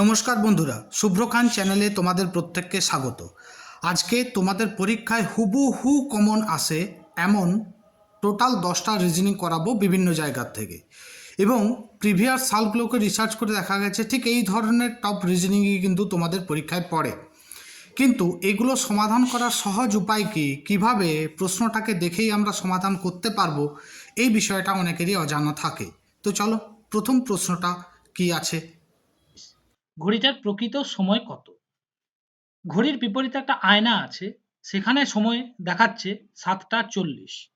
নমস্কার বন্ধুরা শুভ্রখান চ্যানেলে তোমাদের প্রত্যেককে স্বাগত। আজকে তোমাদের পরীক্ষায় হুবহু কমন আসে এমন টোটাল দশটা রিজনিং করাবো বিভিন্ন জায়গার থেকে। এবং প্রিভিয়াস সালগুলোকে রিসার্চ করে দেখা গেছে, ঠিক এই ধরনের টপ রিজনিংই কিন্তু তোমাদের পরীক্ষায় পড়ে। কিন্তু এগুলো সমাধান করার সহজ উপায় কি? কীভাবে প্রশ্নটাকে দেখেই আমরা সমাধান করতে পারব? এই বিষয়টা অনেকেরই অজানা থাকে। তো চলো, প্রথম প্রশ্নটা কি আছে? ঘড়িটার প্রকৃত সময় কত? ঘড়ির বিপরীতে একটা আয়না আছে, সেখানে সময় দেখাচ্ছে সাতটা চল্লিশ।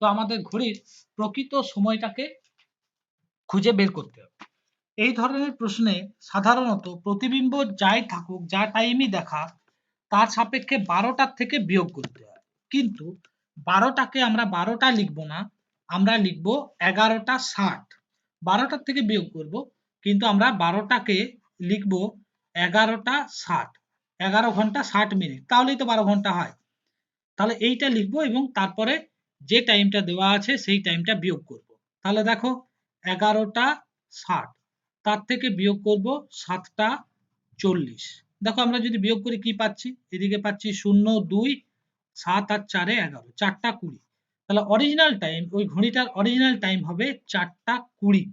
তো আমাদের ঘড়ির প্রকৃত সময়টাকে খুঁজে বের করতে হবে। এই ধরনের প্রশ্নে সাধারণত প্রতিবিম্ব যাই থাকুক, যা টাইমই দেখা, তার সাপেক্ষে বারোটার থেকে বিয়োগ করতে হয়। কিন্তু বারোটাকে আমরা বারোটা লিখব না, আমরা লিখব এগারোটা ষাট। বারোটার থেকে বিয়োগ করব, কিন্তু আমরা বারোটাকে লিখব এগারোটা ষাট। এগারো ঘণ্টা ষাট মিনিট। তাহলেই তো বারো ঘণ্টা হয়। তাহলে এইটা লিখব এবং তারপরে যে টাইমটা দেওয়া আছে সেই টাইমটা বিয়োগ করব। তাহলে দেখো এগারোটা ষাট। তার থেকে বিয়োগ করব সাতটা চল্লিশ। দেখো আমরা যদি বিয়োগ করি কি পাচ্ছি? এদিকে পাচ্ছি শূন্য, দুই, সাত আর চারে এগারো। চারটা কুড়ি। তাহলে অরিজিনাল টাইম ওই ঘড়িটার অরিজিনাল টাইম হবে চারটা কুড়ি।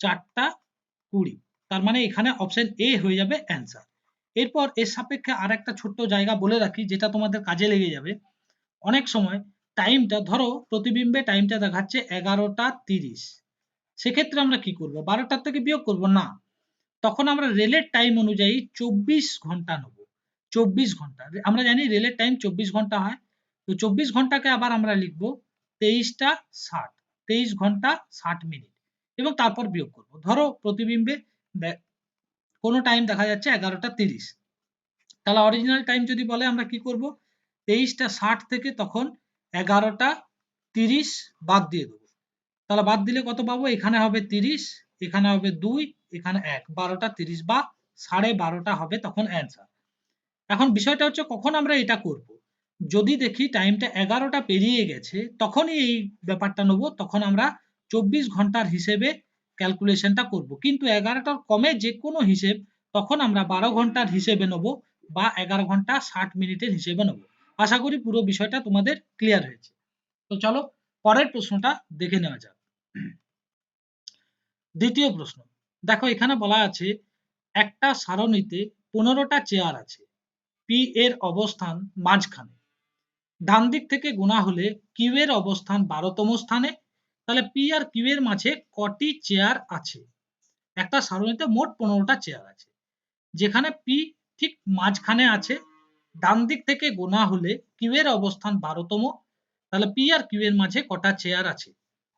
চারটা কুড়ি। তার মানে এখানে অপশন এ হয়ে যাবে অ্যান্সার এরপর এর সাপেক্ষে আর একটা ছোট্ট জায়গা বলে রাখি, যেটা তোমাদের কাজে লেগে যাবে। অনেক সময় টাইমটা ধরো প্রতিবিম্বে টাইমটা দেখাচ্ছে এগারোটা তিরিশ। সেক্ষেত্রে আমরা কি করব? বারোটার থেকে বিয়োগ করব? না। তখন আমরা রেলের টাইম অনুযায়ী চব্বিশ ঘণ্টা নেব। চব্বিশ ঘণ্টা। আমরা জানি রেলের টাইম চব্বিশ ঘণ্টা হয়। তো চব্বিশ ঘন্টাকে আবার আমরা লিখব তেইশটা ষাট। তেইশ ঘণ্টা ষাট মিনিট। এবং তারপর বিয়োগ করব। ধরো প্রতিবিম্বে কোনো টাইম দেখা যাচ্ছে এগারোটা তিরিশ। তাহলে অরিজিনাল টাইম যদি বলে আমরা কি করব? তেইশটা ষাট থেকে তখন এগারোটা তিরিশ বাদ দিয়ে দেবো। তাহলে বাদ দিলে কত পাবো? এখানে হবে তিরিশ, এখানে হবে দুই, এখানে এক। বারোটা তিরিশ বা সাড়ে বারোটা হবে তখন অ্যান্সার এখন বিষয়টা হচ্ছে কখন আমরা এটা করব? যদি দেখি টাইমটা এগারোটা পেরিয়ে গেছে, তখনই এই ব্যাপারটা নেব। তখন আমরা চব্বিশ ঘণ্টার হিসেবে ক্যালকুলেশনটা করব। কিন্তু এগারোটার কমে যে কোনো হিসেব, তখন আমরা বারো ঘণ্টার হিসেবে নেব বা এগারো ঘণ্টা ষাট মিনিটের হিসেবে নেব। আশা করি পুরো বিষয়টা তোমাদের ক্লিয়ার হয়েছে। তো চলো, পরের প্রশ্নটা দেখে নেওয়া যাক। দ্বিতীয় প্রশ্ন, দেখো এখানে বলা আছে, একটা সারণীতে পনেরোটা চেয়ার আছে। পি এর অবস্থান মাঝখানে। ডান দিক থেকে গোনা হলে কিউ এর অবস্থান বারোতম স্থানে তাহলে পি আর কিউ এর মাঝে কটি চেয়ার আছে? একটা সারণীতে মোট পনেরোটা চেয়ার আছে। যেখানে পি ঠিক মাঝখানে আছে, ডান দিক থেকে গোনা হলে কিউ এর অবস্থান বারোতম। তাহলে পি আর কিউ এর মাঝে কটা চেয়ার আছে?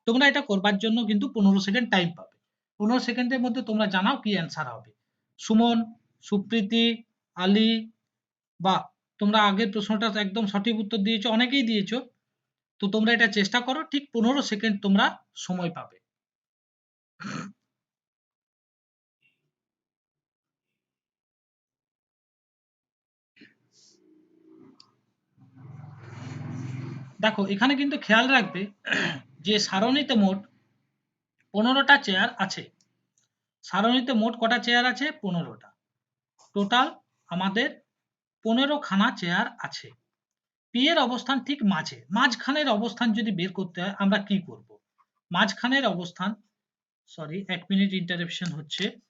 তোমরা এটা করবার জন্য কিন্তু পনেরো সেকেন্ড টাইম পাবে। পনেরো সেকেন্ডের মধ্যে তোমরা জানাও কি অ্যান্সার হবে। সুমন, সুপ্রীতি, আলী বা তোমরা আগের প্রশ্নটা একদম সঠিক উত্তর দিয়েছ, অনেকেই দিয়েছ। তো তোমরা এটা চেষ্টা করো, ঠিক পনেরো সেকেন্ড তোমরা সময় পাবে। দেখো, এখানে কিন্তু খেয়াল রাখবে যে সারণীতে মোট পনেরোটা চেয়ার আছে। সারণীতে মোট কটা চেয়ার আছে? পনেরোটা। টোটাল আমাদের পনেরো খানা চেয়ার আছে। এর অবস্থান ঠিক মাঝে। মাঝখানের অবস্থান যদি বের করতে হয়, আমরা কি করব? মাঝখানের অবস্থান সরি এক মিনিট ইন্টারেপশন হচ্ছে।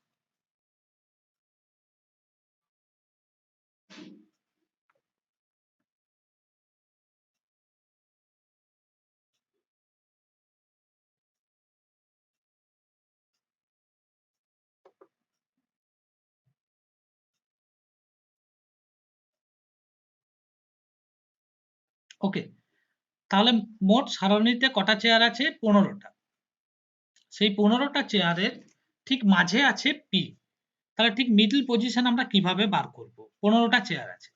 ওকে তাহলে মোট সারণীতে কটা চেয়ার আছে? পনেরোটা। সেই পনেরোটা চেয়ারের ঠিক মাঝে আছে পি তাহলে ঠিক মিডল পজিশন আমরা কীভাবে বার করব? পনেরোটা চেয়ার আছে।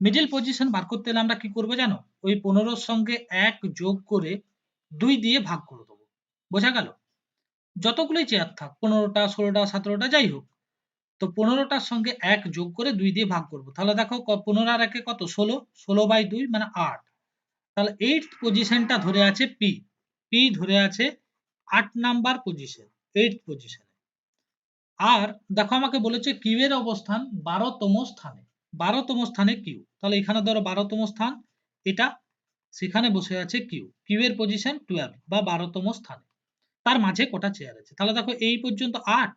মিডল পজিশন বার করতে হলে আমরা কি করব জানো? ওই পনেরোর সঙ্গে এক যোগ করে দুই দিয়ে ভাগ করে দেবো। বোঝা গেল? যতগুলোই চেয়ার থাক, পনেরোটা, ষোলোটা, সতেরোটা, যাই হোক, তো পনেরোটার সঙ্গে এক যোগ করে দুই দিয়ে ভাগ করব। তাহলে দেখো পনেরো আর একে কত? ষোলো। ষোলো বাই দুই মানে আট। তাহলে এইট পজিশনটা ধরে আছে পি পি ধরে আছে আট নাম্বার পজিশন এইট পজিশনে আর দেখো আমাকে বলেছে কিউ অবস্থান বারোতম স্থানে বারোতম স্থানে কিউ তাহলে এখানে ধরো বারোতম স্থান, এটা সেখানে বসে আছে কিউ কিউ পজিশন টুয়েলভ বা বারোতম স্থানে। তার মাঝে কটা চেয়ার আছে? তাহলে দেখো এই পর্যন্ত আট,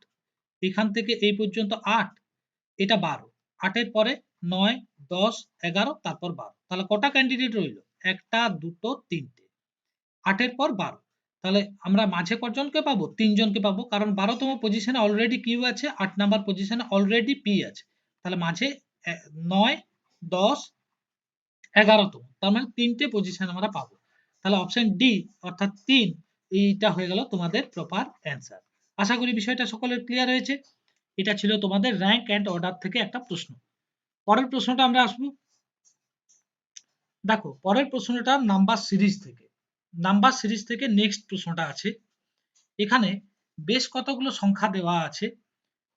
এখান থেকে এই পর্যন্ত আট, এটা বারো। আটের পরে নয়, দশ, এগারো, তারপর বারো। তাহলে কটা ক্যান্ডিডেট রইল? একটা, দুটো, তিনটে। আটের পর বারো। তাহলে আমরা মাঝে কজনকে পাবো? তিনজনকে পাবো। কারণ বারোতম পজিশনে অলরেডি কিউ আছে, আট নাম্বার পজিশনে অলরেডি পি আছে। তাহলে মাঝে নয়, দশ, এগারোতম। তার মানে তিনটে পজিশন আমরা পাবো। তাহলে অপশন ডি অর্থাৎ তিন, এইটা হয়ে গেল তোমাদের প্রপার অ্যান্সার আশা করি বিষয়টা সকলের ক্লিয়ার হয়েছে। এটা ছিল তোমাদের র্যাঙ্ক অ্যান্ড অর্ডার থেকে একটা প্রশ্ন। পরের প্রশ্নটা আমরা আসব। দেখো, পরের প্রশ্নটা নাম্বার সিরিজ থেকে। নাম্বার সিরিজ থেকে নেক্সট প্রশ্নটা আছে। এখানে বেশ কতগুলো সংখ্যা দেওয়া আছে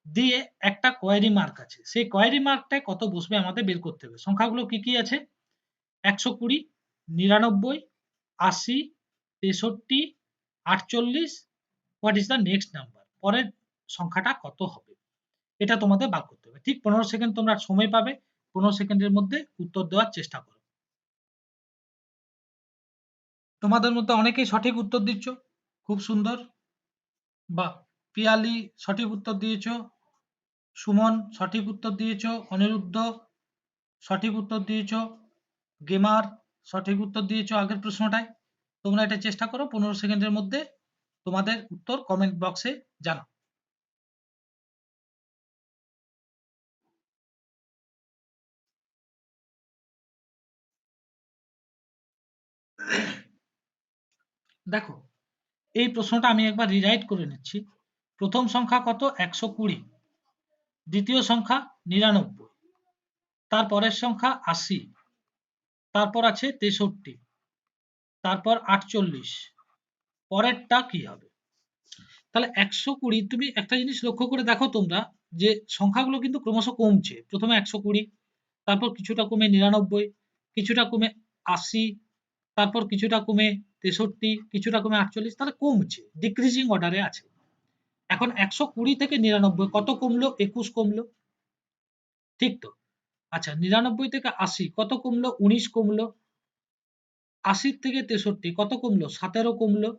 দিয়ে একটা কোয়ারি মার্ক আছে। সেই কোয়ারি মার্কটায় কত বসবে আমাদের বের করতে হবে। সংখ্যাগুলো কি কি আছে? একশো কুড়ি, নিরানব্বই, আশি, তেষট্টি, আটচল্লিশ what is the next number পরের সংখ্যাটা কত হবে? এটা তোমাদের বাদ করতে হবে। ঠিক পনেরো সেকেন্ড তোমরা সময় পাবে। পনেরো সেকেন্ডের মধ্যে উত্তর দেওয়ার চেষ্টা করো। তোমাদের মধ্যে অনেকেই সঠিক উত্তর দিচ্ছ। খুব সুন্দর। বা পিয়ালি সঠিক উত্তর দিয়েছ। সুমন সঠিক উত্তর দিয়েছ। অনিরুদ্ধ সঠিক উত্তর দিয়েছ। গেমার সঠিক উত্তর দিয়েছ আগের প্রশ্নটায়। তোমরা এটা চেষ্টা করো, পনেরো সেকেন্ডের মধ্যে তোমাদের উত্তর কমেন্ট বক্সে জানাও। দেখো, এই প্রশ্নটা আমি একবার রিরাইট করে নিচ্ছি। প্রথম সংখ্যা কত? একশো কুড়ি। দ্বিতীয় সংখ্যা নিরানব্বই। তারপরের সংখ্যা আশি। তারপর আছে তেষট্টি। তারপর আটচল্লিশ। পরেরটা কি হবে? তাহলে একশো কুড়ি, তুমি একটা জিনিস লক্ষ্য করে দেখো তোমরা যে সংখ্যাগুলো কিন্তু ক্রমশ কমছে। প্রথমে একশো কুড়ি, তারপর কিছুটা কমে নিরানব্বই, কিছুটা কমে আশি তারপর কিছুটা কমে তেষট্টি, কিছুটা কমে আটচল্লিশ, তাহলে কমছে ডিক্রিজিং অর্ডারে আছে। এখন একশো কুড়ি থেকে নিরানব্বই, কত কমলো? একুশ কমলো। ঠিক তো? আচ্ছা নিরানব্বই থেকে আশি, কত কমলো? উনিশ কমলো। আশির থেকে তেষট্টি, কত কমলো? সতেরো কমলো।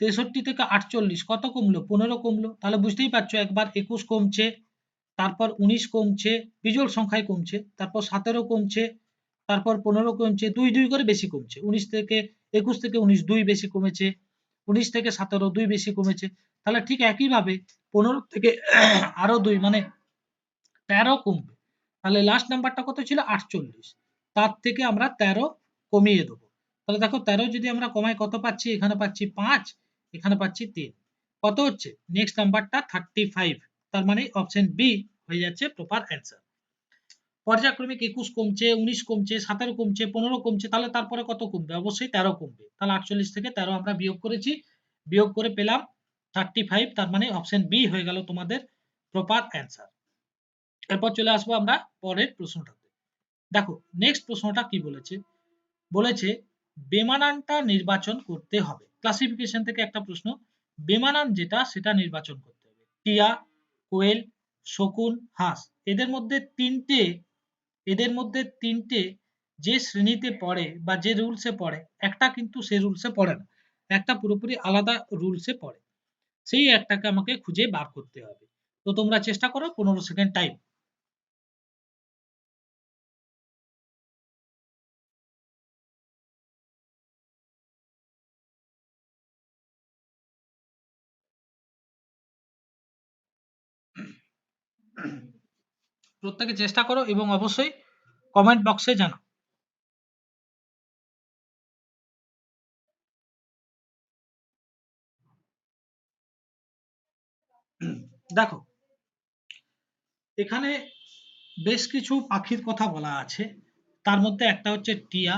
তেষট্টি থেকে আটচল্লিশ, কত কমলো? পনেরো কমলো। তাহলে বুঝতেই পারছ, একবার একুশ কমছে, তারপর উনিশ কমছে বিজোড় সংখ্যায় কমছে, তারপর সতেরো কমছে তারপর পনেরো কমছে, দুই দুই করে বেশি কমছে। উনিশ থেকে একুশ থেকে উনিশ দুই বেশি কমেছে, উনিশ থেকে সতেরো দুই বেশি কমেছে। তাহলে ঠিক একইভাবে পনেরো থেকে আরও দুই মানে তেরো কমবে। তাহলে লাস্ট নাম্বারটা কত ছিল? আটচল্লিশ। তার থেকে আমরা তেরো কমিয়ে দেবো। তাহলে দেখো, তেরো যদি আমরা কমাই, কত পাচ্ছি? এখানে পাচ্ছি পাঁচ, এখানে পাচ্ছি তিন। কত হচ্ছে? নেক্সট নাম্বারটা থার্টি ফাইভ তার মানে অপশন বি হয়ে যাচ্ছে প্রপার অ্যান্সার পর্যায়ক্রমিক একুশ কমছে, উনিশ কমছে, সতেরো কমছে, পনেরো কমছে, তাহলে তারপরে কত কমবে? অবশ্যই তেরো কমবে। তাহলে আটচল্লিশ থেকে তেরো আমরা বিয়োগ করেছি। বিয়োগ করে পেলাম থার্টি ফাইভ তার মানে অপশন বি হয়ে গেল তোমাদের প্রপার অ্যান্সার এরপর চলে আসব আমরা পরের প্রশ্নটাতে। দেখো নেক্সট প্রশ্নটা কি বলেছে? বলেছে, বেমানানটা নির্বাচন করতে হবে। ক্লাসিফিকেশন থেকে একটা প্রশ্ন, বেমানান যেটা, সেটা নির্বাচন করতে হবে। টিয়া, কোয়েল, শকুন, হাঁস, এদের মধ্যে তিনটে এদের মধ্যে তিনটে যে শ্রেণীতে পড়ে বা যে রুলসে পড়ে, একটা কিন্তু সে রুলসে পড়ে না। একটা পুরোপুরি আলাদা রুলসে পড়ে। সেই একটাকে আমাকে খুঁজে বার করতে হবে। তো তোমরা চেষ্টা করো পনেরো সেকেন্ড টাইম প্রত্যেকে চেষ্টা করো এবং অবশ্যই কমেন্ট বক্সে জানাও। দেখো, এখানে বেশ কিছু পাখির কথা বলা আছে। তার মধ্যে একটা হচ্ছে টিয়া,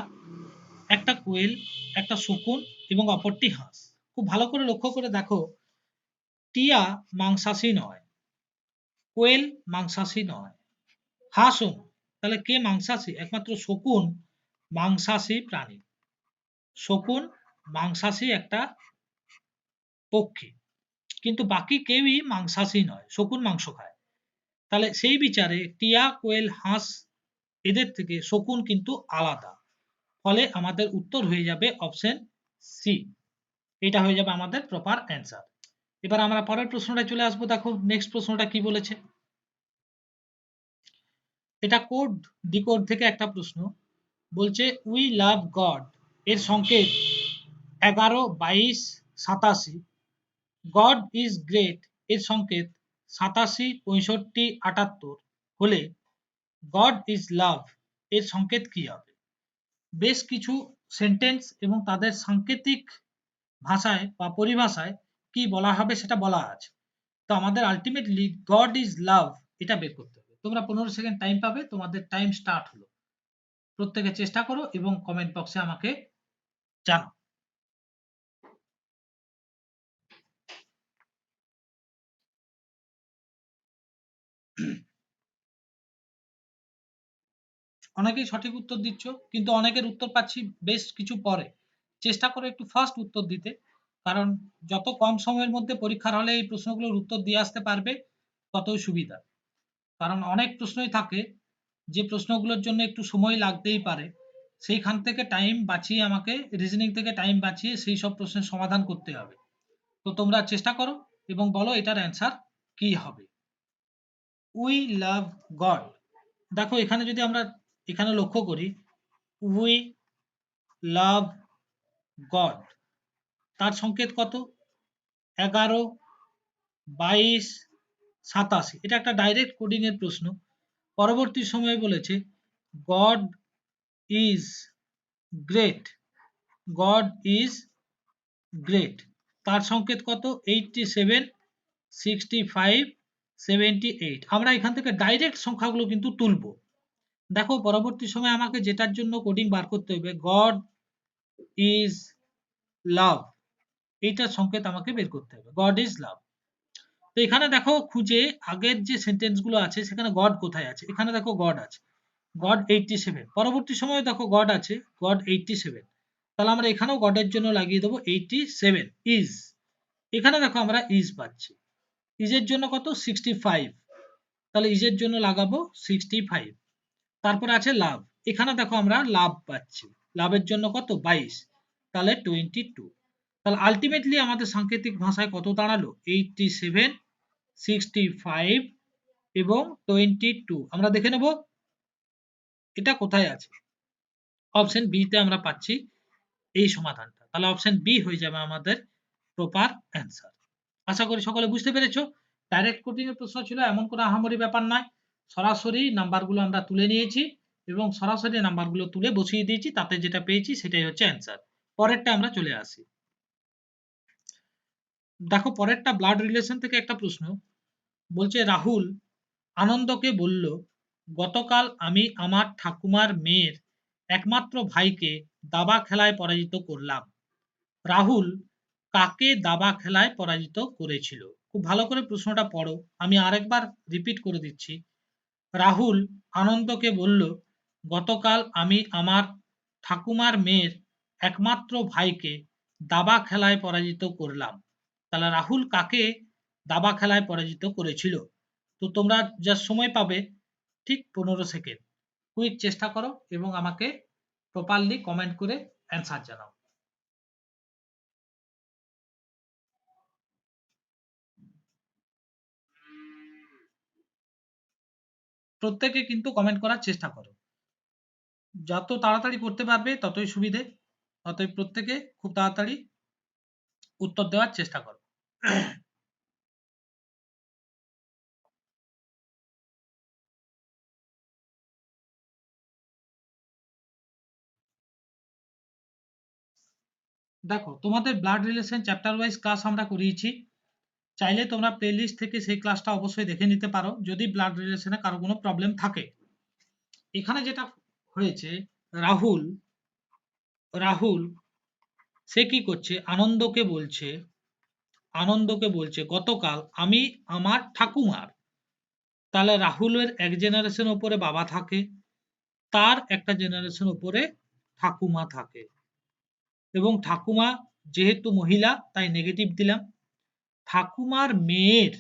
একটা কোয়েল, একটা শকুন এবং অপরটি হাঁস। খুব ভালো করে লক্ষ্য করে দেখো, টিয়া মাংসাশী নয়, কোয়েল মাংসাশী নয়। হাঁসও। তাহলে কে মাংসাশী? একমাত্র শকুন, মাংসাশী প্রাণী। শকুন, মাংসাশী একটা পক্ষী। কিন্তু বাকি কেউই মাংসাশী নয়, শকুন মাংস খায়। তাহলে সেই বিচারে টিয়া, কোয়েল, হাঁস, এদের থেকে শকুন কিন্তু আলাদা। ফলে আমাদের উত্তর হয়ে যাবে অপশন সি। এটা হয়ে যাবে আমাদের প্রপার অ্যান্সার এবার আমরা পরের প্রশ্নটা চলে আসব, দেখো নেক্সট প্রশ্নটা কি বলেছে? এটা কোড ডিকোড থেকে একটা প্রশ্ন। বলছে উই লাভ গড এর সংকেত, এগারো, বাইশ, সাতাশি। গড ইজ গ্রেট এর সংকেত, সাতাশি, পঁয়ষট্টি, আটাত্তর। হলে গড ইজ লাভ এর সংকেত কি হবে? বেশ কিছু সেন্টেন্স এবং তাদের সাংকেতিক ভাষায় বা পরিভাষায় কি বলা হবে সেটা বলা আছে। তো আমাদের আলটিমেটলি গড ইজ লাভ এটা বের করতে তোমরা পনেরো সেকেন্ড টাইম পাবে, তোমাদের টাইম স্টার্ট হলো। প্রত্যেকে চেষ্টা করো এবং কমেন্ট বক্সে আমাকে জানাও। অনেকেই সঠিক উত্তর দিচ্ছ, কিন্তু অনেকের উত্তর পাচ্ছি বেশ কিছু পরে। চেষ্টা করো একটু ফার্স্ট উত্তর দিতে, কারণ যত কম সময়ের মধ্যে পরীক্ষার হলে এই প্রশ্নগুলোর উত্তর দিয়ে আসতে পারবে, ততই সুবিধা। কারণ অনেক প্রশ্নই থাকে। যে প্রশ্নগুলোর জন্য একটু সময় লাগতেই পারে। সেইখান থেকে টাইম বাঁচিয়ে আমাকে রিজনিং থেকে টাইম বাঁচিয়ে সেই সব প্রশ্নের সমাধান করতে হবে। তো তোমরা চেষ্টা করো এবং বলো এটার অ্যান্সার কি হবে। উই লাভ গড দেখো এখানে যদি আমরা এখানে লক্ষ্য করি উই লাভ গড তার সংকেত কত? এগারো, বাইশ সাতাশি। এটা একটা ডাইরেক্ট কোডিং এর প্রশ্ন। পরবর্তী সময়ে বলেছে God is great God is great তার সংকেত কত? Eighty seven sixty five seventy eight আমরা এখান থেকে ডাইরেক্ট সংখ্যাগুলো কিন্তু তুলবো। দেখো, পরবর্তী সময় আমাকে যেটার জন্য কোডিং বার করতে হবে গড ইজ লাভ এইটার সংকেত আমাকে বের করতে হবে। গড ইজ লাভ তো এখানে দেখো খুঁজে আগের যে সেন্টেন্সগুলো আছে, সেখানে গড কোথায় আছে? এখানে দেখো গড আছে। গড এইটটি সেভেন পরবর্তী সময়ে দেখো গড আছে। গড এইটটি সেভেন তাহলে আমরা এখানেও গডের জন্য লাগিয়ে দেবো এইটটি সেভেন ইজ এখানে দেখো আমরা ইজ পাচ্ছি। ইজের জন্য কত? সিক্সটি ফাইভ তাহলে ইজের জন্য লাগাবো সিক্সটি ফাইভ তারপর আছে লাভ। এখানে দেখো আমরা লাভ পাচ্ছি। লাভের জন্য কত? বাইশ। তাহলে টোয়েন্টি টু তাহলে আলটিমেটলি আমাদের সাংকেতিক ভাষায় কত দাঁড়াল? এইটটি সেভেন সিক্সটি ফাইভ এবং টোয়েন্টি টু আমরা দেখে নেব এটা কোথায় আছে। অপশন বিতে আমরা পাচ্ছি এই সমাধানটা। তাহলে অপশন বি হয়ে যাবে আমাদের প্রপার অ্যান্সার আশা করি সকলে বুঝতে পেরেছ। ডাইরেক্ট কোডিং এর প্রশ্ন ছিল, এমন কোনো আহামরি ব্যাপার নয়। সরাসরি নাম্বারগুলো আমরা তুলে নিয়েছি এবং সরাসরি নাম্বারগুলো তুলে বসিয়ে দিয়েছি, তাতে যেটা পেয়েছি সেটাই হচ্ছে অ্যান্সার পরেরটা আমরা চলে আসি। দেখো, পরেরটা ব্লাড রিলেশন থেকে একটা প্রশ্ন। বলছে, রাহুল, আনন্দকে বলল, গতকাল আমি আমার ঠাকুমার মেয়ের একমাত্র ভাইকে দাবা খেলায় পরাজিত করলাম। রাহুল, কাকে দাবা খেলায় পরাজিত করেছিল? খুব ভালো করে প্রশ্নটা পড়ো, আমি আরেকবার রিপিট করে দিচ্ছি। রাহুল, আনন্দকে বলল, গতকাল আমি আমার ঠাকুমার মেয়ের একমাত্র ভাইকে দাবা খেলায় পরাজিত করলাম। তাহলে রাহুল কাকে দাবা খেলায় পরাজিত করেছিল? তো তোমরা যা সময় পাবে ঠিক পনেরো সেকেন্ড কুইক চেষ্টা করো এবং আমাকে প্রপারলি কমেন্ট করে অ্যান্সার জানাও। প্রত্যেকে কিন্তু কমেন্ট করার চেষ্টা করো। যত তাড়াতাড়ি করতে পারবে ততই সুবিধে অতএব প্রত্যেকে খুব তাড়াতাড়ি উত্তর দেওয়ার চেষ্টা করো। দেখো, তোমাদের blood relation chapter wise class আমরা করিয়েছি। চাইলে তোমরা প্লেলিস্ট থেকে সেই ক্লাসটা অবশ্যই দেখে নিতে পারো, যদি ব্লাড রিলেশনে কারও কোনো প্রবলেম থাকে। এখানে যেটা হয়েছে, রাহুল রাহুল, সে কি করছে? আনন্দকে বলছে আনন্দকে বলছে, গতকাল আমি আমার ঠাকুমার, তাহলে রাহুলের এক জেনারেশন উপরে বাবা থাকে, তার একটা জেনারেশন উপরে ঠাকুমা থাকে। এবং ঠাকুমা যেহেতু মহিলা, তাই নেগেটিভ দিলাম। ঠাকুমার মেয়ের,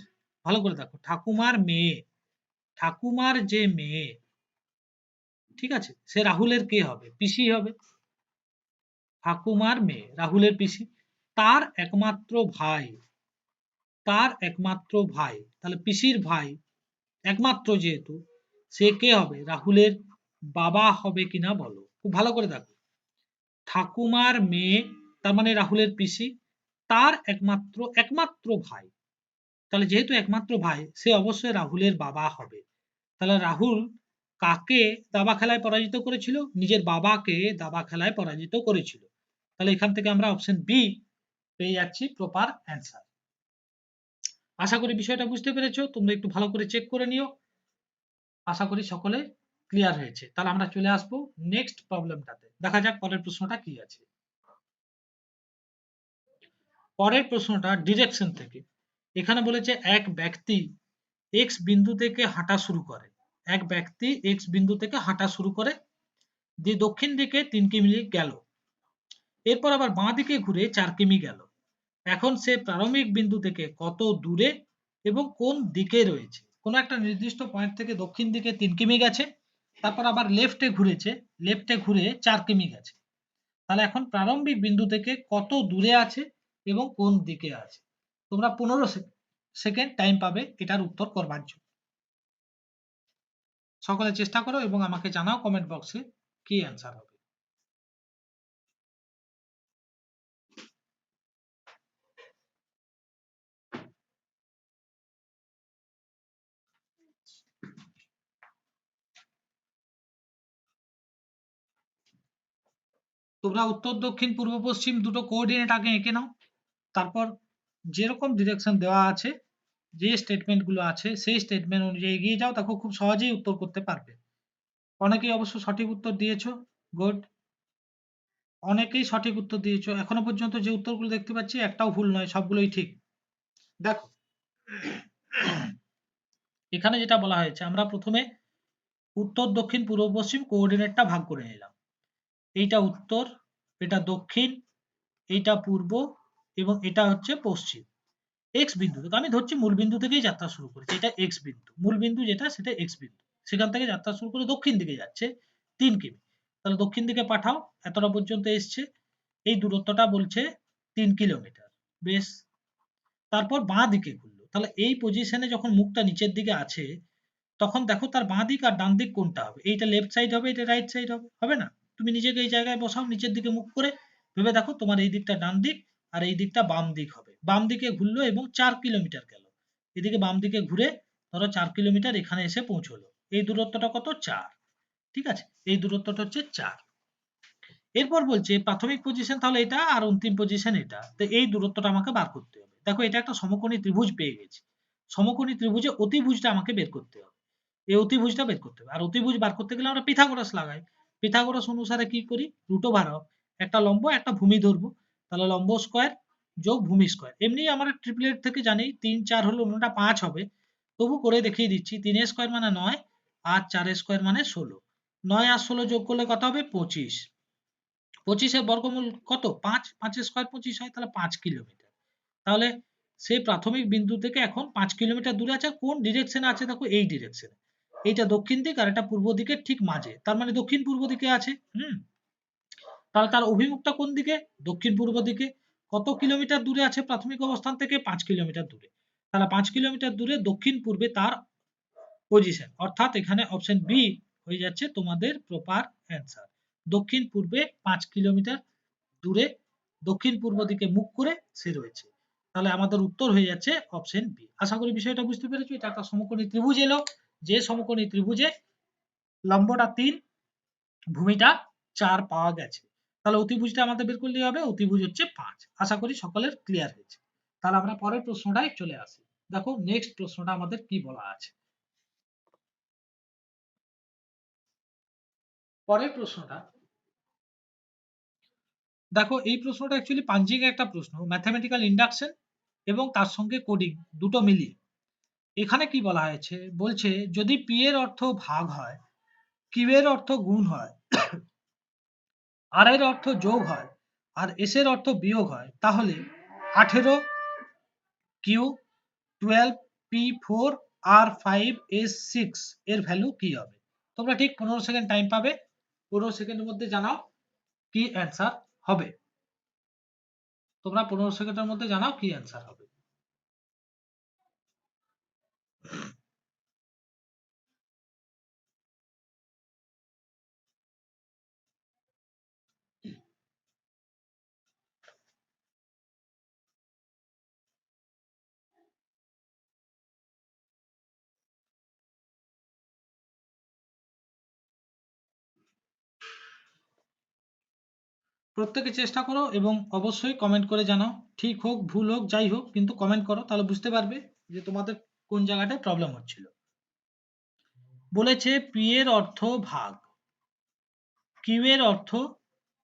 ভালো করে দেখো, ঠাকুমার মেয়ে, ঠাকুমার যে মেয়ে, ঠিক আছে, সে রাহুলের কে হবে? পিসি হবে। ঠাকুমার মেয়ে, রাহুলের পিসি। তার একমাত্র ভাই, তার একমাত্র ভাই, তাহলে পিসির ভাই, একমাত্র যেহেতু, সে কে হবে? রাহুলের বাবা হবে কিনা বলো। খুব ভালো করে দেখো। ঠাকুমার মেয়ে, তার মানে রাহুলের পিসি, তার একমাত্র একমাত্র ভাই। তাহলে যেহেতু একমাত্র ভাই, সে অবশ্যই রাহুলের বাবা হবে। তাহলে রাহুল কাকে দাবা খেলায় পরাজিত করেছিল? নিজের বাবাকে দাবা খেলায় পরাজিত করেছিল। তাহলে এখান থেকে আমরা অপশন বি পেয়ে যাচ্ছি প্রপার অ্যান্সার আশা করি বিষয়টা বুঝতে পেরেছ, তোমরা একটু ভালো করে চেক করে নিও। আশা করি সকলে ক্লিয়ার হয়েছে। তাহলে আমরা চলে আসব নেক্সট প্রবলেমটাতে দেখা যাক পরের প্রশ্নটা কি আছে। পরের প্রশ্নটা ডিরেকশন থেকে। এখানে বলেছে এক ব্যক্তি এক্স বিন্দু থেকে হাঁটা শুরু করে। এক ব্যক্তি এক্স বিন্দু থেকে হাঁটা শুরু করে। দিয়ে দক্ষিণ দিকে তিন কিমি গেল। এরপর আবার বাঁ দিকে ঘুরে চার কিমি গেল। এখন সে প্রারম্ভিক বিন্দু থেকে কত দূরে এবং কোন দিকে রয়েছে? কোনো একটা নির্দিষ্ট পয়েন্ট থেকে দক্ষিণ দিকে তিন কিমি গেছে, তারপর আবার লেফটে ঘুরেছে লেফটে ঘুরে চার কিমি গেছে। তাহলে এখন প্রারম্ভিক বিন্দু থেকে কত দূরে আছে এবং কোন দিকে আছে? তোমরা পনেরো সেকেন্ড টাইম পাবে এটার উত্তর করবার জন্য। সকলে চেষ্টা করো এবং আমাকে জানাও কমেন্ট বক্সে কি অ্যান্সার হবে। তোমরা উত্তর, দক্ষিণ, পূর্ব, পশ্চিম দুটো কোঅর্ডিনেট আগে এঁকে নাও। তারপর যেরকম ডিরেকশন দেওয়া আছে, যে স্টেটমেন্টগুলো আছে, সেই স্টেটমেন্ট অনুযায়ী এগিয়ে যাও দেখো খুব সহজেই উত্তর করতে পারবে। অনেকেই অবশ্য সঠিক উত্তর দিয়েছ গুড অনেকেই সঠিক উত্তর দিয়েছ। এখনও পর্যন্ত যে উত্তরগুলো দেখতে পাচ্ছি, একটাও ভুল নয়, সবগুলোই ঠিক। দেখো, এখানে যেটা বলা হয়েছে, আমরা প্রথমে উত্তর, দক্ষিণ, পূর্ব, পশ্চিম কোঅর্ডিনেটটা ভাগ করে নিলাম। এইটা উত্তর এটা দক্ষিণ এইটা পূর্ব এবং এটা হচ্ছে পশ্চিম। এক্স বিন্দু আমি ধরছি মূল বিন্দু থেকেই যাত্রা শুরু করেছি, এটা এক্স বিন্দু। মূল বিন্দু যেটা, সেটা এক্স বিন্দু। সেখান থেকে যাত্রা শুরু করে দক্ষিণ দিকে যাচ্ছে, তিন কিমি। তাহলে দক্ষিণ দিকে পাঠাও, এতটা পর্যন্ত এসছে। এই দূরত্বটা বলছে তিন কিলোমিটার। বেশ। তারপর বাঁ দিকে ঘুরলো। তাহলে এই পজিশনে যখন মুখটা নিচের দিকে আছে, তখন দেখো তার বাঁ দিক আর ডান দিক কোনটা হবে? এইটা লেফট সাইড হবে এটা রাইট সাইড হবে হবে না? তুমি নিজেকে এই জায়গায় বসাও, নিচের দিকে মুখ করে ভেবে দেখো তোমার এই দিকটা ডান দিক আর এই দিকটা বাম দিক হবে। বাম দিকে ঘুরলো এবং চার কিলোমিটার গেল। এদিকে বাম দিকে ঘুরে ধরো চার কিলোমিটার এখানে এসে পৌঁছলো। এই দূরত্বটা কত? চার। ঠিক আছে? এই দূরত্বটা হচ্ছে চার। এরপর বলছে প্রাথমিক পজিশন তাহলে এটা আর অন্তিম পজিশন এটা। তো এই দূরত্বটা আমাকে বার করতে হবে। দেখো এটা একটা সমকোণী ত্রিভুজ পেয়ে গেছি। সমকোণী ত্রিভুজে অতিভুজটা আমাকে বের করতে হবে। এই অতিভুজটা বের করতে হবে। আর অতিভুজ বার করতে গেলে আমরা পিথাগোরাস লাগাই। পিথাগোরাস অনুসারে কি করি? রুট ওভার একটা লম্ব, একটা ভূমি ধরবো। তাহলে লম্ব স্কোয়ার যোগ ভূমি স্কোয়ার এমনি আমরা ট্রিপলেট থেকে জানি তিন, চার হলো অন্যটা পাঁচ হবে। তবু করে দেখিয়ে দিচ্ছি, তিন স্কোয়ার মানে নয়, আর চার স্কোয়ার মানে ষোলো। নয় আর ষোলো যোগ করলে কত হবে? পঁচিশ। পঁচিশের বর্গমূল কত? পাঁচ। পাঁচের স্কোয়ার পঁচিশ হয়, তাহলে পাঁচ কিলোমিটার। তাহলে সেই প্রাথমিক বিন্দু থেকে এখন পাঁচ কিলোমিটার দূরে আছে। কোন ডিরেকশনে আছে? দেখো এই ডিরেকশনে এইটা দক্ষিণ দিক আর এটা পূর্ব দিকের ঠিক মাঝে। তার মানে দক্ষিণ পূর্ব দিকে আছে, হুম? তাহলে তার অভিমুখটা কোন দিকে? দক্ষিণ পূর্ব দিকে। কত কিলোমিটার দূরে আছে প্রাথমিক অবস্থান থেকে? পাঁচ কিলোমিটার দূরে। তাহলে পাঁচ কিলোমিটার দূরে দক্ষিণ পূর্বে তার পজিশন অর্থাৎ এখানে অপশন বি হয়ে যাচ্ছে তোমাদের প্রপার অ্যান্সার দক্ষিণ পূর্বে পাঁচ কিলোমিটার দূরে, দক্ষিণ পূর্ব দিকে মুখ করে সে রয়েছে। তাহলে আমাদের উত্তর হয়ে যাচ্ছে অপশন বি আশা করি বিষয়টা বুঝতে পেরেছ? এটা একটা সমকোণী ত্রিভুজ এলো। যে সমকোণী ত্রিভুজে লম্বটা তিন, ভূমিটা চার পাওয়া গেছে। তাহলে অতিভুজটা আমাদের বের করলেই হবে, অতিভুজ হচ্ছে পাঁচ। আশা করি সকলের ক্লিয়ার হয়েছে। তাহলে আমরা পরের প্রশ্নটায় চলে আসি। দেখো নেক্সট প্রশ্নটা আমাদের কি বলা আছে? পরের প্রশ্নটা, দেখো, এই প্রশ্নটা অ্যাকচুয়ালি পাঞ্জিং একটা প্রশ্ন ম্যাথামেটিক্যাল ইন্ডাকশন এবং তার সঙ্গে কোডিং দুটো মিলিয়ে। এখানে কি বলা হয়েছে? বলছে, যদি পি এর অর্থ ভাগ হয় কিউ এর অর্থ গুণ হয় আর এর অর্থ যোগ হয়, আর এস এর অর্থ বিয়োগ হয়, তাহলে আঠেরো Q twelve P four R five S six এর ভ্যালু কি হবে? তোমরা ঠিক পনেরো সেকেন্ড টাইম পাবে। পনেরো সেকেন্ডের মধ্যে জানাও কি অ্যান্সার হবে। তোমরা পনেরো সেকেন্ডের মধ্যে জানাও কি অ্যান্সার হবে। প্রত্যেকে চেষ্টা করো এবং অবশ্যই কমেন্ট করে জানাও। ঠিক হোক, ভুল হোক, যাই হোক, কিন্তু কমেন্ট করো, তাহলে বুঝতে পারবে যে তোমাদের কোন জায়গাটায় প্রবলেম হচ্ছিল? বলেছে পি এর অর্থ ভাগ কিউ এর অর্থ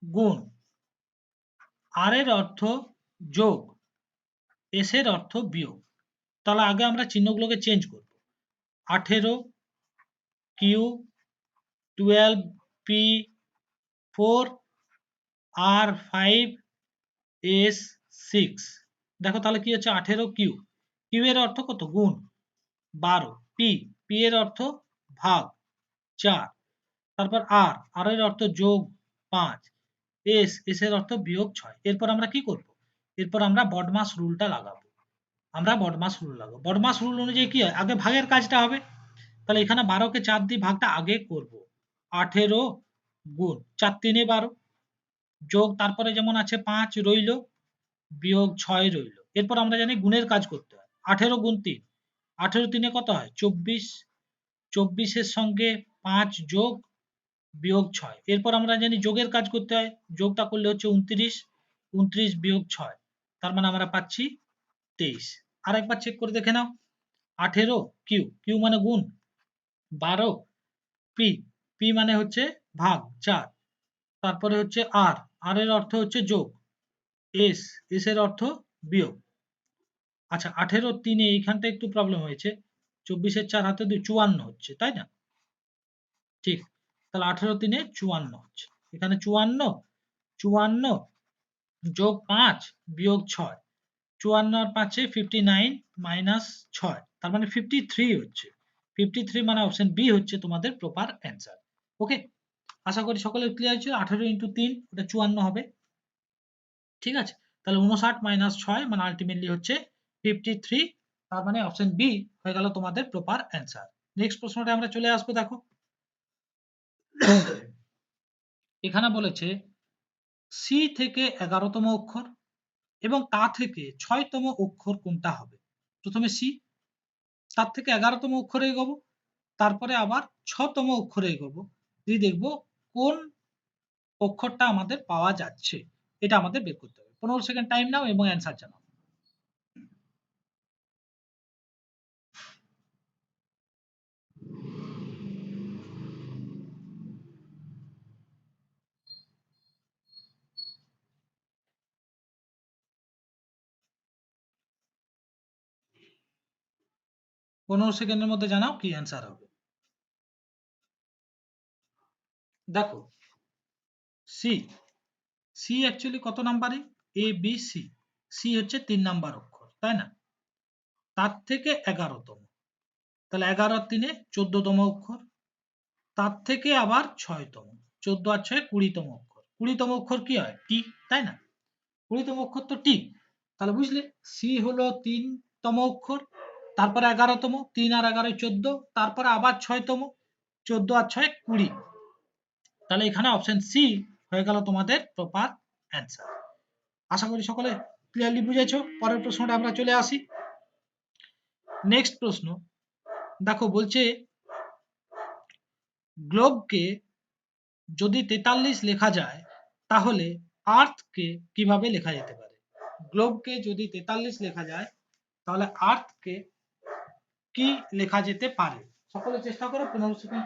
গুণ আর এর অর্থ যোগ এস এর অর্থ বিয়োগ। তাহলে আগে আমরা চিহ্নগুলোকে চেঞ্জ করব। আঠেরো Q twelve P four R five S six দেখো তাহলে কি হচ্ছে? আঠেরো কিউ কিউ এর অর্থ কত? গুণ। বারো। পি পি এর অর্থ ভাগ, চার। তারপর আর আর এর অর্থ যোগ, পাঁচ। এস এস এর অর্থ বিয়োগ ছয়। এরপর আমরা কি করব? এরপর আমরা বডমাস রুলটা লাগাবো। আমরা বডমাস রুল লাগাবো। বডমাস রুল অনুযায়ী কি হয়? আগে ভাগের কাজটা হবে। তাহলে এখানে বারোকে চার দিয়ে ভাগটা আগে করব। আঠেরো গুণ চার তিনে বারো। যোগ তারপরে যেমন আছে পাঁচ রইল, বিয়োগ ছয় রইল। এরপর আমরা জানি গুণের কাজ করতে হয়। আঠেরো গুণ তিন। আঠেরো তিনে কত হয়? চব্বিশ, চব্বিশের সঙ্গে পাঁচ যোগ বিয়োগ ছয়। এরপর আমরা জানি যোগের কাজ করতে হয়। যোগটা করলে হচ্ছে উনত্রিশ উনত্রিশ বিয়োগ ছয়। তার মানে আমরা পাচ্ছি তেইশ। আর একবার চেক করে দেখে নাও। আঠেরো কিউ কিউ মানে গুণ। বারো পি পি মানে হচ্ছে ভাগ, চার। তারপরে হচ্ছে আর আর এর অর্থ হচ্ছে যোগ। এস এস এর অর্থ বিয়োগ। আচ্ছা আঠেরো তিনে এইখানটা একটু প্রবলেম হয়েছে। চব্বিশের চার হাতে দুই, চুয়ান্ন হচ্ছে, তাই না? ঠিক, তাহলে আঠেরো তিনে চুয়ান্ন হচ্ছে। এখানে চুয়ান্ন চুয়ান্ন যোগ পাঁচ বিয়োগ ছয়। চুয়ান্ন আর পাঁচে ফিফটি নাইন মাইনাস ছয়, তার মানে ফিফটি থ্রি হচ্ছে। ফিফটি থ্রি মানে অপশন বি হচ্ছে তোমাদের প্রপার অ্যান্সার ওকে আশা করি সকলের ক্লিয়ার হচ্ছে আঠেরো ইন্টু তিন, ওটা চুয়ান্ন হবে। ঠিক আছে? তাহলে উনষাট মাইনাস ছয় মানে আলটিমেটলি হচ্ছে ফিফটি থ্রি তার মানে অপশন বি হয়ে গেল তোমাদের প্রপার অ্যান্সার নেক্সট প্রশ্নটা আমরা চলে আসব, দেখো। এখানে বলেছে সি থেকে এগারোতম অক্ষর এবং তা থেকে ছয়তম অক্ষর কোনটা হবে? প্রথমে সি তার থেকে এগারোতম অক্ষরে এগোবো, তারপরে আবার ছতম অক্ষরে এগোবো। দিয়ে দেখব কোন অক্ষরটা আমাদের পাওয়া যাচ্ছে। এটা আমাদের বের করতে হবে। পনেরো সেকেন্ড টাইম নাও এবং অ্যান্সার জানাও। পনেরো সেকেন্ডের মধ্যে জানাও কি অ্যান্সার হবে। দেখো সি সি অ্যাকচুয়ালি কত নাম্বারে এ বি সি সি হচ্ছে তিন নাম্বার অক্ষর, তাই না? তার থেকে এগারোতম। তাহলে এগারো তিনে চোদ্দতম অক্ষর। তার থেকে আবার ছয়তম। চোদ্দ আর ছয় কুড়িতম অক্ষর। কুড়িতম অক্ষর কি হয়? টি তাই না? কুড়িতম অক্ষর তো টি তাহলে বুঝলে সি হলো তিনতম অক্ষর। তারপরে এগারোতম, তিন আর এগারোয় চোদ্দ, তারপরে আবার ছয়তম, চোদ্দ আর ছয় কুড়ি। তাহলে এখানে অপশন সি হয়ে গেল তোমাদের প্রপার অ্যান্সার আশা করি সকলে ক্লিয়ারলি বুঝেছ। পরের প্রশ্নটা আমরা চলে আসি। নেক্সট প্রশ্ন। দেখো, বলছে গ্লোবকে যদি তেতাল্লিশ লেখা যায়, তাহলে আর্থকে কীভাবে লেখা যেতে পারে? গ্লোবকে যদি তেতাল্লিশ লেখা যায়, তাহলে আর্থকে কি লেখা যেতে পারে? সকলে চেষ্টা করো পনেরো সেকেন্ড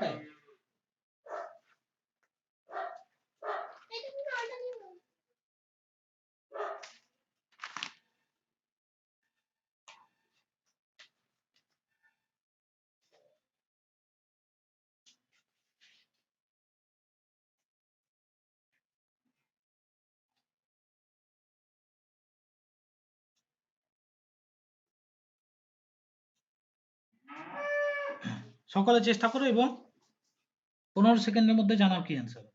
সকলে চেষ্টা করো এবং পনেরো সেকেন্ডের মধ্যে জানাও কি অ্যান্সার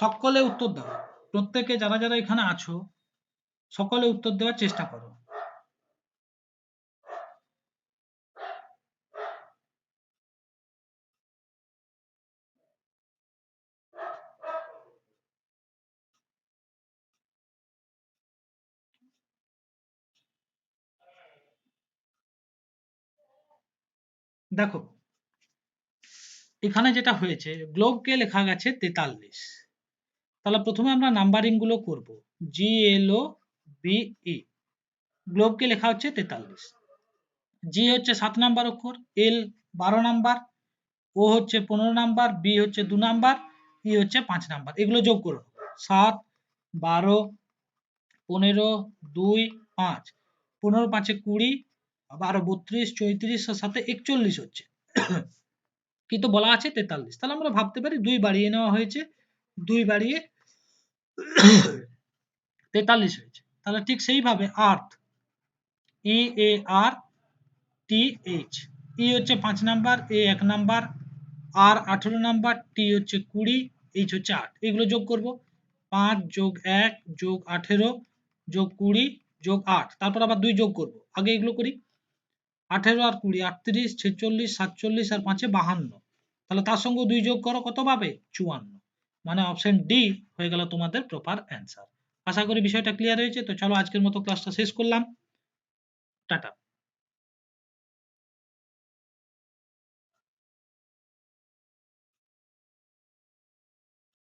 সকলে উত্তর দাও। প্রত্যেকে যারা যারা এখানে আছো, সকলে উত্তর দেওয়ার চেষ্টা করো। দেখো, এখানে যেটা হয়েছে গ্লোবকে লেখা গেছে তেতাল্লিশ। তাহলে প্রথমে আমরা নাম্বারিংগুলো করব জি এল ও বিই গ্লোবকে লেখা হচ্ছে তেতাল্লিশ। জি হচ্ছে সাত নাম্বার অক্ষর এল বারো নাম্বার ও হচ্ছে পনেরো নাম্বার বি হচ্ছে দু নাম্বার ই হচ্ছে পাঁচ নাম্বার। এগুলো যোগ করো সাত, বারো, পনেরো, দুই, পাঁচ। পনেরো, পাঁচে কুড়ি বারো, বত্রিশ, চৌত্রিশ সাথে একচল্লিশ হচ্ছে। কিন্তু বলা আছে? তেতাল্লিশ। তাহলে আমরা ভাবতে পারি দুই বাড়িয়ে নেওয়া হয়েছে। দুই বাড়িয়ে তেতাল্লিশ হয়েছে। তাহলে ঠিক সেইভাবে আর্থ, ই, এ, আর, টি, এইচ। ই হচ্ছে পাঁচ নাম্বার, এ এক নাম্বার, আর আঠেরো নাম্বার, টি হচ্ছে কুড়ি, এইচ হচ্ছে আট। এগুলো যোগ করব। পাঁচ যোগ এক যোগ আঠেরো যোগ কুড়ি যোগ আট। তারপর আবার দুই যোগ করব। আগে এগুলো করি। আঠেরো আর কুড়ি, আটত্রিশ, ছেচল্লিশ, সাতচল্লিশ আর পাঁচে বাহান্ন। তাহলে তার সঙ্গে দুই যোগ করো, কত পাবে? চুয়ান্ন। মানে অপশন ডি হয়ে গেল তোমাদের প্রপার অ্যান্সার আশা করি বিষয়টা ক্লিয়ার হয়েছে। তো চলো আজকের মতো ক্লাসটা শেষ করলাম। টাটা।